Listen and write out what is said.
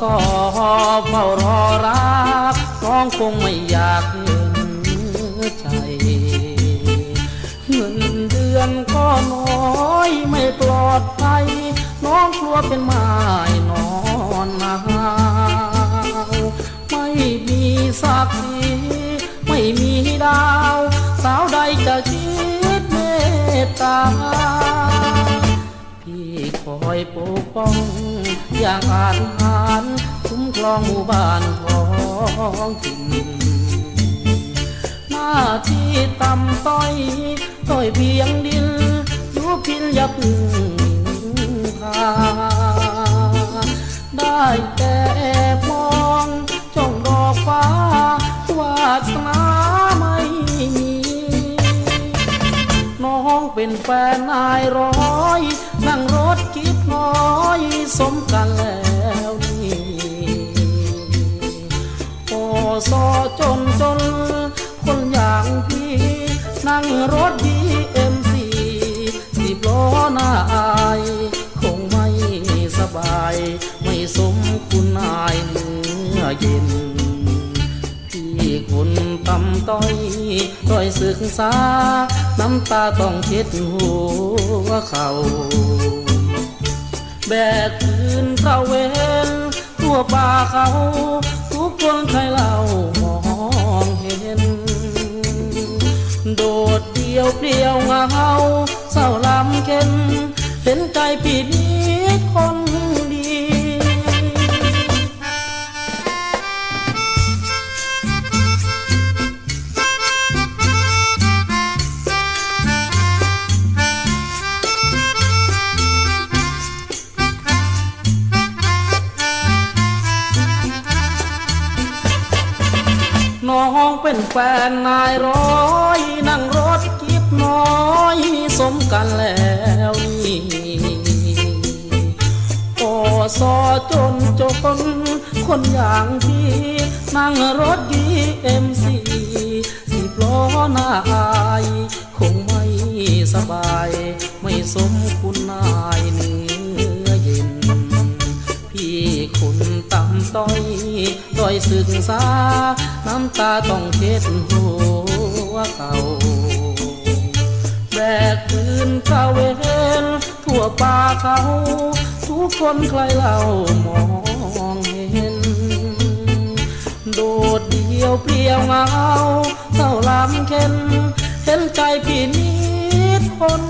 สอเฝ้ารอรักน้องคงไม่อยากเห็นใจ เงินเดือนก็น้อยไม่ปลอดภัยน้องกลัวเป็นไม้นอนหนาวไม่มีสักทีไม่มีดาว สาวใดจะคิดเมตตาพี่คอยปกป้อง อย่างอาจหารคุ้มครองหมู่บ้านท้องถิ่นหน้าที่ต่ำต้อยต้อยเพียงดินอยู่พินย่าพึ่งพาได้แต่แอบมองจ้องดอกฟ้าวาสนาไม่มีน้องเป็นแฟนนายร้อย นั่งรถคิดน้อย สมกันแล้วนี่โอซอจนจน คนอย่างพี่นั่งรถดีเอ็มซีสิบล้อหน้าอาย คงไม่สบาย ไม่สมคุณนายเนื้อเย็นพี่คุณตำต้อยต้อยศึกษา น้ำตาต้องเช็ดหัวเขา แบกปืนตระเวนทั่วป่าเขา ทุกคนใครเล่ามองเห็น โดดเดียวเปลี่ยวเหงาเศร้าลำเค็นเห็นใจพี่นิด น้องเป็นแฟนนายร้อยนั่งรถกิบน้อยสมกันแล้วนี่โอซอจนจนคนอย่างพี่นั่งรถดีเอ็มซีสิบล้อหน้าอาย คงไม่สบายไม่สมคุณน อยศึกษา น้ำตาต้องเช็ดหัวเขาแบกปืนตระเวนทั่วป่าเขา ทุกคนใครเล่ามองเห็น โดดเดียวเปลี่ยวเหงาเศร้าลำเค็น เห็นใจพี่นิดคน